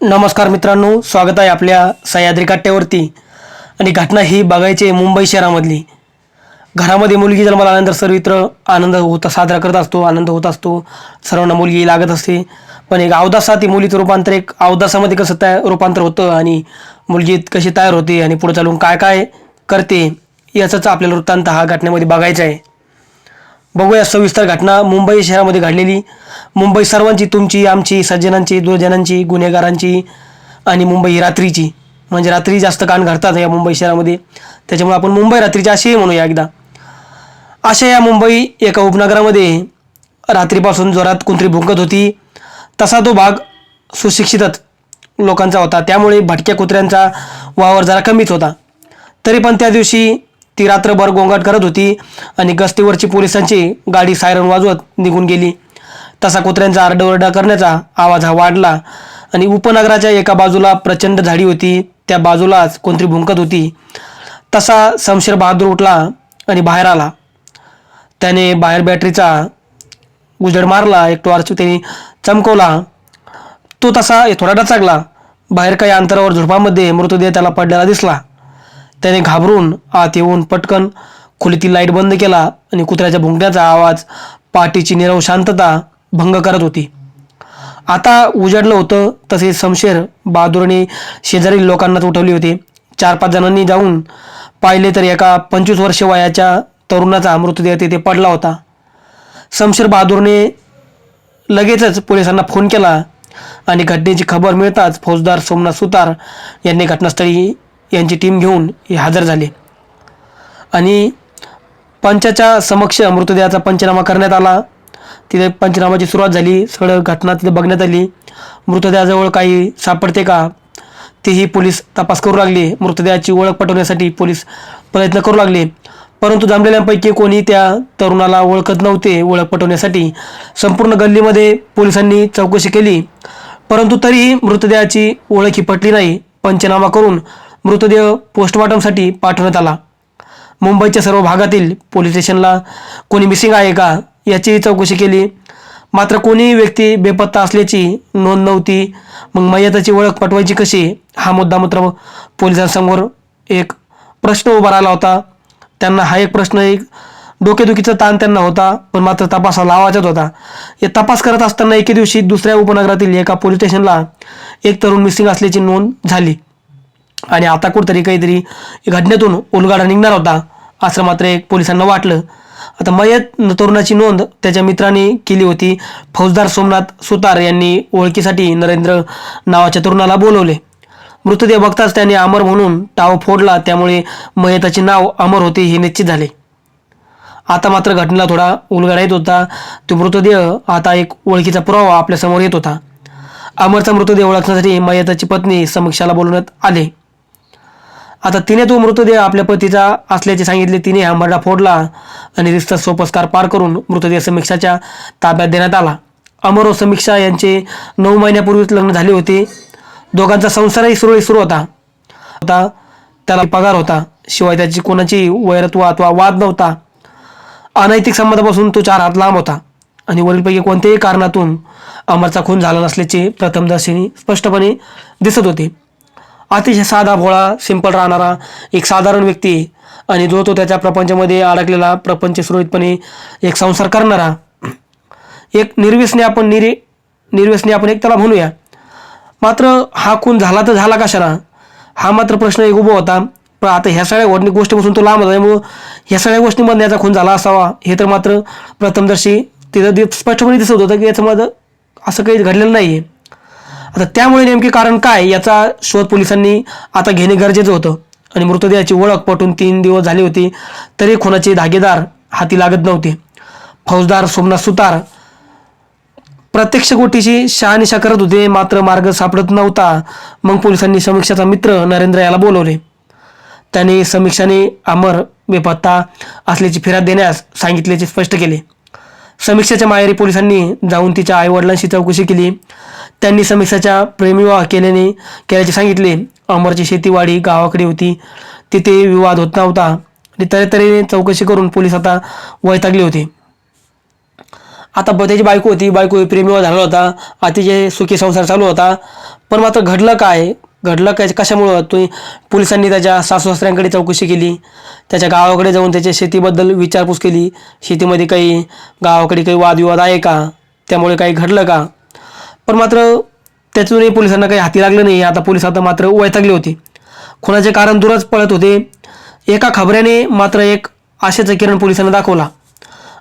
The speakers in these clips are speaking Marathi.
नमस्कार मित्रांनो स्वागत आहे आपल्या सह्याद्री काट्यावरती. आणि घटना ही बघायची आहे मुंबई शहरामधली. घरामध्ये मुलगी जन्माला आल्यानंतर सर्वत्र आनंद होता साजरा करत असतो आनंद होत असतो. सर्वांना मुलगी लागत असते. पण एक अवदासा ती मुलीचं रूपांतर एक अवदासामध्ये कसं तयार रूपांतर होतं आणि मुलगी कशी तयार होते आणि पुढे चालून काय काय करते याचाच आपल्याला वृत्तांत हा घटनेमध्ये बघायचा आहे. बघूया सविस्तर घटना मुंबई शहरामध्ये घडलेली. मुंबई सर्वांची तुमची आमची सज्जनांची दुर्जनांची गुन्हेगारांची आणि मुंबई ही रात्रीची. म्हणजे रात्री जास्त कान घडतात या मुंबई शहरामध्ये. त्याच्यामुळे आपण मुंबई रात्रीची अशीही म्हणूया एकदा. अशा या मुंबई एका उपनगरामध्ये रात्रीपासून जोरात कुंत्री भुंकत होती. तसा तो भाग सुशिक्षितच लोकांचा होता. त्यामुळे भटक्या कुत्र्यांचा वावर जरा कमीच होता. तरी पण त्या दिवशी ती रात्रभर गोंगाट करत होती आणि गस्तीवरची पोलिसांची गाडी सायरन वाजवत निघून गेली. तसा कुत्र्यांचा आरडाओरडा करण्याचा आवाज हा वाढला आणि उपनगराच्या एका बाजूला प्रचंड झाडी होती. त्या बाजूलाच कोणतरी भुंकत होती. तसा शमशेर बहादूर उठला आणि बाहेर आला. त्याने बाहेर बॅटरीचा उजड मारला एक टॉर्च त्याने चमकवला. तो तसा थोडा डचागला बाहेर काही अंतरावर झुडपामध्ये मृतदेह त्याला पडलेला दिसला. त्याने घाबरून आत येऊन पटकन खोलीतील लाइट बंद केला आणि कुत्र्याच्या भुंकण्याचा आवाज पाठीची निरव शांतता भंग करत होती. आता उजाडलं होतं तसे समशेर बहादूरने शेजारील लोकांनाच उठवले होते. चार पाच जणांनी जाऊन पाहिले तर एका पंचवीस वर्ष वयाच्या तरुणाचा मृतदेह तिथे पडला होता. शमशेर बहादूरने लगेचच पोलिसांना फोन केला आणि घटनेची खबर मिळताच फौजदार सोमनाथ सुतार यांनी घटनास्थळी यांची टीम घेऊन हे हजर झाले. आणि पंचाच्या समक्ष मृतदेहाचा पंचनामा करण्यात आला. तिथे पंचनामाची सुरुवात झाली. सगळं घटना तिथे बघण्यात आली. मृतदेहाजवळ काही सापडते का? तेही पोलीस तपास करू लागले. मृतदेहाची ओळख पटवण्यासाठी पोलीस प्रयत्न करू लागले. परंतु जमलेल्यांपैकी कोणी त्या तरुणाला ओळखत नव्हते. ओळख पटवण्यासाठी संपूर्ण गल्लीमध्ये पोलिसांनी चौकशी केली. परंतु तरीही मृतदेहाची ओळख ही पटली नाही. पंचनामा करून मृतदेह पोस्टमॉर्टमसाठी पाठवण्यात आला. मुंबईच्या सर्व भागातील पोलीस स्टेशनला कोणी मिसिंग आहे का याची चौकशी केली. मात्र कोणीही व्यक्ती बेपत्ता असल्याची नोंद नव्हती. मग मयताची ओळख पटवायची कशी? हा मुद्दा मात्र पोलिसांसमोर एक प्रश्न उभा राहिला होता. त्यांना हा एक प्रश्न एक डोकेदुखीचा ताण त्यांना होता पण मात्र तपास हा लावायचाच होता. हे तपास करत असताना एके दिवशी दुसऱ्या उपनगरातील एका पोलीस स्टेशनला एक तरुण मिसिंग असल्याची नोंद झाली. आणि आता कुठतरी काहीतरी घटनेतून उलगाडा निघणार होता असं मात्र एक पोलिसांना वाटलं. आता मयत तरुणाची नोंद त्याच्या मित्राने केली होती. फौजदार सोमनाथ सुतार यांनी ओळखीसाठी नरेंद्र नावाच्या तरुणाला बोलवले. मृतदेह बघताच त्याने अमर म्हणून टाव फोडला त्यामुळे मयताचे नाव अमर होते हे निश्चित झाले. आता मात्र घटनेला थोडा उलगडा येत होता. तो मृतदेह आता एक ओळखीचा पुरावा आपल्यासमोर येत होता. अमरचा मृतदेह ओळखण्यासाठी मयताची पत्नी समीक्षाला बोलवण्यात आले. आता तिने तो मृतदेह आपल्या पतीचा असल्याचे सांगितले. तिने हा मरडा फोडला आणि रिस्त सोपस्कार पार करून मृतदेह समीक्षाच्या ताब्यात देण्यात आला. अमर व समीक्षा यांचे नऊ महिन्यापूर्वीच लग्न झाले होते. दोघांचा संसारही सुरळीत सुरू होता. होता त्याला पगार होता. शिवाय त्याची कोणाची वैरत्व अथवा वाद नव्हता. अनैतिक संबंधापासून तो चार हात लांब होता. आणि वरीलपैकी कोणत्याही कारणातून अमरचा खून झाला नसल्याचे प्रथमदर्शनी स्पष्टपणे दिसत होते. अतिशय साधा भोळा सिंपल राहणारा एक साधारण व्यक्ती आणि जो तो त्याच्या प्रपंचामध्ये अडकलेला प्रपंच सुरळीतपणे एक संसार करणारा. एक निर्व्यसने आपण निरे निर्व्यसने आपण एक त्याला म्हणूया. मात्र हा खून झाला तर झाला कशाला? हा मात्र प्रश्न एक उभा होता. पण आता ह्या सगळ्या गोष्टी गोष्टीपासून तो लांब होता. त्यामुळं ह्या सगळ्या गोष्टींमधून याचा खून झाला असावा. हे तर मात्र प्रथमदर्शी तिथं स्पष्टपणे दिसत होतं की याच्यामध्ये असं काही घडलेलं नाही आहे आता त्यामुळे नेमके कारण काय याचा शोध पोलिसांनी आता घेणे गरजेचं होतं. आणि मृतदेहाची ओळख पटून तीन दिवस झाले होते तरी खुनाचे धागेदार हाती लागत नव्हते. फौजदार सोमनाथ सुतार प्रत्यक्ष गोटीशी शहानिशा करत होते मात्र मार्ग सापडत नव्हता. मग पोलिसांनी समीक्षाचा मित्र नरेंद्र याला बोलवले. त्याने समीक्षाने अमर बेपत्ता असल्याची फिर्याद देण्यास सांगितल्याचे स्पष्ट केले. समीक्षाच्या माहेरी पोलिसांनी जाऊन तिच्या आईवडिलांशी चौकशी केली. त्यांनी समीक्षाच्या प्रेमविवाह केल्याने केल्याचे सांगितले. अमरची शेतीवाडी गावाकडे होती. तिथे विवाद होत नव्हता. आणि तऱ्हेतऱ्हेने चौकशी करून पोलीस आता वैतागले होते. आता ब त्याची बायको होती. बायको प्रेमीवर झाला होता. अतिशय सुखी संसार चालू होता. पण मात्र घडलं काय? घडलं काय? कशामुळं? तो पोलिसांनी त्याच्या सासू सासऱ्यांकडे चौकशी केली त्याच्या गावाकडे जाऊन त्याच्या शेतीबद्दल विचारपूस केली. शेतीमध्ये काही गावाकडे काही वादविवाद आहे का? त्यामुळे काही घडलं का? पण मात्र त्यातूनही पोलिसांना काही हाती लागलं नाही. आता पोलीस आता मात्र वैतागले होते. खुनाचे कारण दूरच पळत होते. एका खबऱ्याने मात्र एक आशेचा किरण पोलिसांना दाखवला.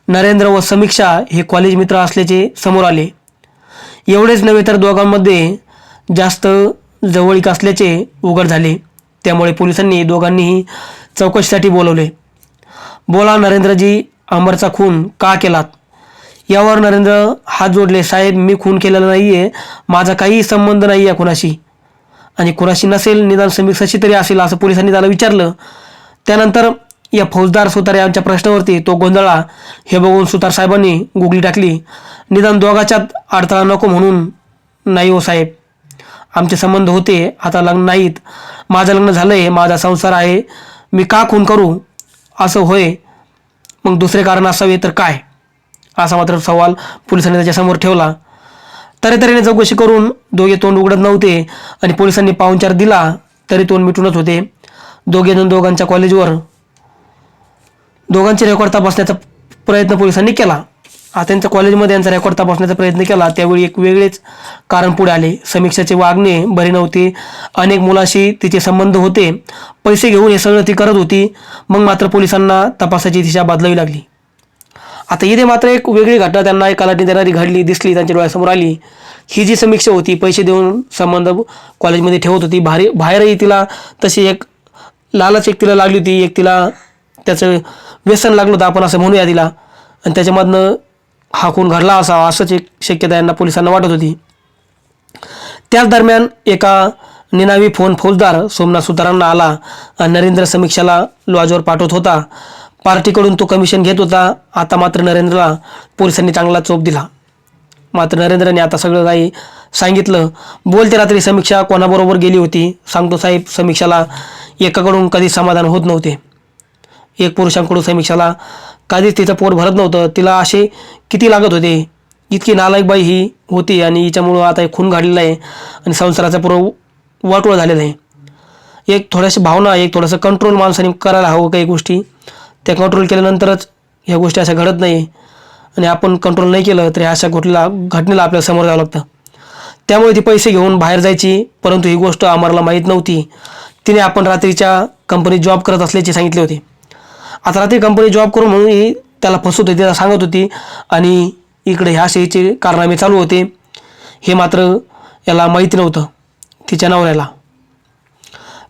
नरेंद्र व समीक्षा हे कॉलेज मित्र असल्याचे समोर आले. एवढेच नव्हे तर दोघांमध्ये जास्त जवळीक असल्याचे उघड झाले. त्यामुळे पोलिसांनी दोघांनीही चौकशीसाठी बोलवले. बोला नरेंद्रजी अमरचा खून का केलात? यावर नरेंद्र हात जोडले साहेब मी खून केलेला नाही आहे माझा काहीही संबंध नाही आहे कुणाशी आणि कुणाशी नसेल निदान समीक्षाशी तरी असेल असं पोलिसांनी त्याला विचारलं. त्यानंतर या फौजदार सुतार यांच्या प्रश्नावरती तो गोंधळा हे बघून सुतार साहेबांनी गुगली टाकली. निदान दोघाच्यात अडथळा नको म्हणून नाही हो साहेब. आमचे संबंध होते आता लग्न नाहीत. माझं लग्न झालं आहे माझा संसार आहे. मी का खून करू? असं होय. मग दुसरे कारण असावे तर काय? असा मात्र सवाल पोलिसांनी त्याच्यासमोर ठेवला. तऱ्हेतऱ्हेने चौकशी करून दोघे तोंड उघडत नव्हते आणि पोलिसांनी पाहुणचार दिला तरी तोंड मिटूनच होते. दोघे जण दोघांच्या कॉलेजवर दोघांचे रेकॉर्ड तपासण्याचा प्रयत्न पोलिसांनी केला. आ, त्यांच्या कॉलेजमध्ये यांचा रेकॉर्ड तपासण्याचा प्रयत्न केला. त्यावेळी एक वेगळेच कारण पुढे आले. समीक्षाचे वागणे बरे नव्हते. अनेक मुलाशी तिचे संबंध होते. पैसे घेऊन हे सगळं ती करत होती. मग मात्र पोलिसांना तपासाची दिशा बदलावी लागली. आता इथे मात्र एक वेगळी घटना त्यांना एका लाटी देणारी घडली दिसली त्यांच्या डोळ्यासमोर आली. ही जी समीक्षा होती पैसे देऊन संबंध कॉलेजमध्ये ठेवत होती. बाहेर बाहेरही तिला तशी एक लालच एक तिला लागली होती. एक तिला त्याचं व्यसन लागलं होतं आपण असं म्हणूया तिला. आणि त्याच्यामधनं हा खून घडला असावा असंच एक शक्यता यांना पोलिसांना वाटत होती. त्याच दरम्यान एका निनावी फोन फौजदार सोमनाथ सुतारांना आला नरेंद्र समीक्षाला लॉजवर पाठवत होता. पार्टीकडून तो कमिशन घेत होता. आता मात्र नरेंद्रला पोलिसांनी चांगला चोप दिला. मात्र नरेंद्रने आता सगळं काही सांगितलं. बोलते रात्री समीक्षा कोणाबरोबर गेली होती? सांगतो साहेब समीक्षाला एकाकडून कधी समाधान होत नव्हते. एक पुरुषांकडून समीक्षाला कधीच तिचं पोट भरत नव्हतं. तिला असे किती लागत होते? इतकी नालायक बाई ही होती आणि हिच्यामुळं आता एक खून घडलेला आहे आणि संसाराचा पूर्व वाटोळ झालेला आहे. एक थोड्याशी भावना एक थोडंसं कंट्रोल माणसाने करायला हवं काही गोष्टी. त्या कंट्रोल केल्यानंतरच ह्या गोष्टी अशा घडत नाही. आणि आपण कंट्रोल नाही केलं तर ह्या अशा घोटला घटनेला आपल्याला समोर जावं लागतं. त्यामुळे ती पैसे घेऊन बाहेर जायची परंतु ही गोष्ट आम्हाला माहीत नव्हती. तिने आपण रात्रीच्या कंपनीत जॉब करत असल्याचे सांगितले होते. आता रात्री कंपनी जॉब करून म्हणून ही त्याला फसवत होती त्याला सांगत होती. आणि इकडे ह्या शेचे कारनामे चालू होते. हे मात्र याला माहीत नव्हतं तिच्या नवऱ्याला.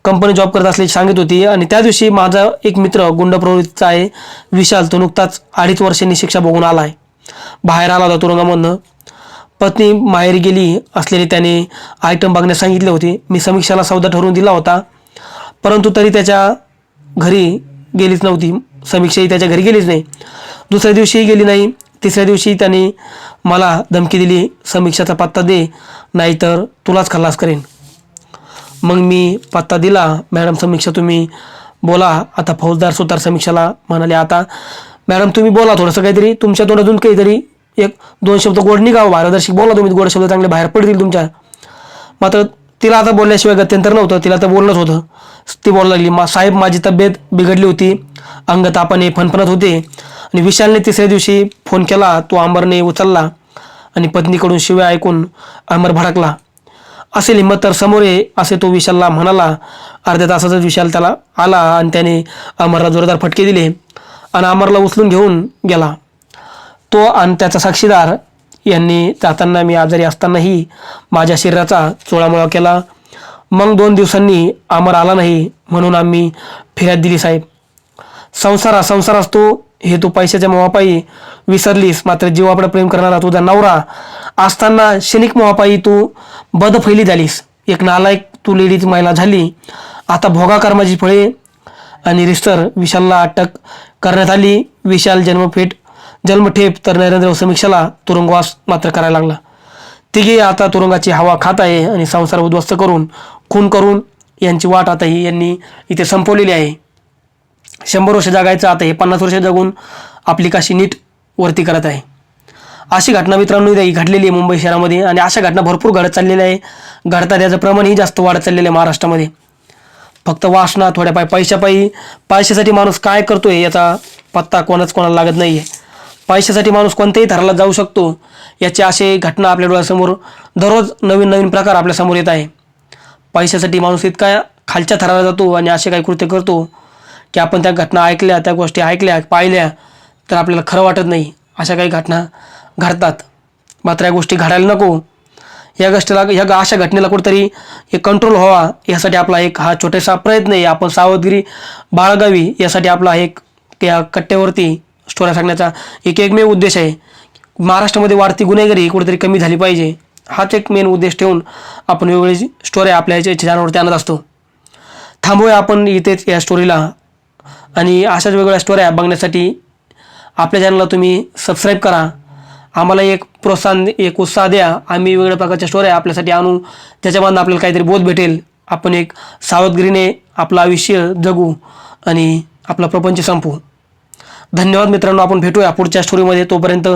कंपनी जॉब करत असल्याची सांगत होती. आणि त्या दिवशी माझा एक मित्र गुंड प्रवृत्तीचा आहे विशाल तो नुकताच अडीच वर्षांनी शिक्षा बघून आला आहे बाहेर आला होता तुरुंगामधनं. पत्नी माहेर गेली असलेले त्याने आयटम बघण्यास सांगितले होते. मी समीक्षाला सौदा ठरवून दिला होता. परंतु तरी त्याच्या घरी गेलीच नव्हती. समीक्षाही त्याच्या घरी गेलीच नाही. दुसऱ्या दिवशीही गेली नाही. तिसऱ्या दिवशी त्याने मला धमकी दिली समीक्षाचा पत्ता दे नाहीतर तुलाच खल्लास करेन. मग मी पत्ता दिला मॅडम समीक्षा तुम्ही बोला. आता फौजदार सुतार समीक्षाला म्हणाले आता मॅडम तुम्ही बोला थोडंसं काहीतरी. तुमच्या तोंडातून काहीतरी एक दोन शब्द गोड निघावं. पारदर्शक बोला तुम्ही. गोड शब्द चांगले बाहेर पडतील तुमच्या. मात्र तिला आता बोलल्याशिवाय गत्यंतर नव्हतं. तिला तर बोलणंच होतं. ती बोलायला लागली मा साहेब माझी तब्येत बिघडली होती. अंग तापाने फणफणत होते. आणि विशालने तिसऱ्या दिवशी फोन केला तो अंबरने उचलला आणि पत्नीकडून शिव्या ऐकून अमर भडकला. असेल हिंमत तर समोर ये असे तो विशालला म्हणाला. अर्ध्या तासातच विशाल त्याला आला आणि त्याने अमरला जोरदार फटके दिले आणि अमरला उचलून घेऊन गेला. तो आणि त्याचा साक्षीदार यांनी जाताना मी आजारी असतानाही माझ्या शरीराचा चोळामोळा केला. मग दोन दिवसांनी अमर आला नाही म्हणून आम्ही फिर्याद दिली साहेब. संसार हा संसार असतो हे तू पैशाच्या मोहापायी विसरलीस. मात्र जीवापडे प्रेम करणारा तुझा नवरा असताना क्षणिक मोहापायी तू बदफैली झालीस. एक नालायक तू लेडीज महिला झाली. आता भोगा कर्माची फळे आणि रिस्टर विशालला अटक करण्यात आली. विशाल जन्मफेट जन्मठेप तर नरेंद्र समीक्षाला तुरुंगवास मात्र करायला लागला. तिघे आता तुरुंगाची हवा खात आहे आणि संसार उद्ध्वस्त करून खून करून यांची वाट आता ही यांनी इथे संपवलेली आहे. शंभर वर्ष जगायचं आता हे पन्नास वर्ष जगून आपली काशी नीट वरती करत आहे. अशी घटना मित्रांनो इथे घडलेली आहे मुंबई शहरामध्ये आणि अशा घटना भरपूर घडत चाललेल्या आहे. घडतात याचं प्रमाणही जास्त वाढत चाललेलं आहे महाराष्ट्रामध्ये. फक्त वासना थोड्या पाय पैशापायी पैशासाठी माणूस काय करतो आहे याचा पत्ता कोणाच कोणाला लागत नाही आहे पैशासाठी माणूस कोणत्याही थराला जाऊ शकतो. याचे असे घटना आपल्या डोळ्यासमोर दररोज नवीन नवीन प्रकार आपल्यासमोर येत आहे. पैशासाठी माणूस इतका खालच्या थराला जातो आणि असे काही कृत्य करतो की आपण त्या घटना ऐकल्या त्या गोष्टी ऐकल्या पाहिल्या तर आपल्याला खरं वाटत नाही. अशा काही घटना घडतात. मात्र या गोष्टी घडायला नको. या गोष्टीला ह्या अशा घटनेला कुठेतरी एक कंट्रोल व्हावा. यासाठी आपला एक हा छोटासा प्रयत्न आहे. आपण सावधगिरी बाळगावी. यासाठी आपला एक त्या कट्ट्यावरती स्टोऱ्या सांगण्याचा एक एकमेव उद्देश आहे. महाराष्ट्रामध्ये वाढती गुन्हेगारी कुठेतरी कमी झाली पाहिजे. हाच एक मेन उद्देश ठेवून आपण वेगवेगळी स्टोरी आपल्या याच्या चॅनलवरती आणत असतो. थांबूया आपण इथेच या स्टोरीला आणि अशाच वेगवेगळ्या स्टोऱ्या बघण्यासाठी आपल्या चॅनलला तुम्ही सबस्क्राईब करा. आम्हाला एक प्रोत्साहन एक उत्साह द्या. आम्ही वेगवेगळ्या प्रकारच्या स्टोऱ्या आपल्यासाठी आणू. त्याच्यामधनं आपल्याला काहीतरी बोध भेटेल. आपण एक सावधगिरीने आपलं आयुष्य जगू आणि आपला प्रपंच संपू. धन्यवाद मित्रांनो आपण भेटूया पुढच्या स्टोरीमध्ये तोपर्यंत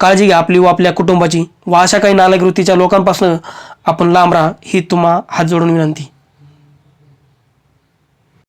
काळजी घ्या आपली व आपल्या कुटुंबाची. व अशा काही नालागृतीच्या लोकांपासून आपण लांब राहा ही तुम्हा हात जोडून विनंती.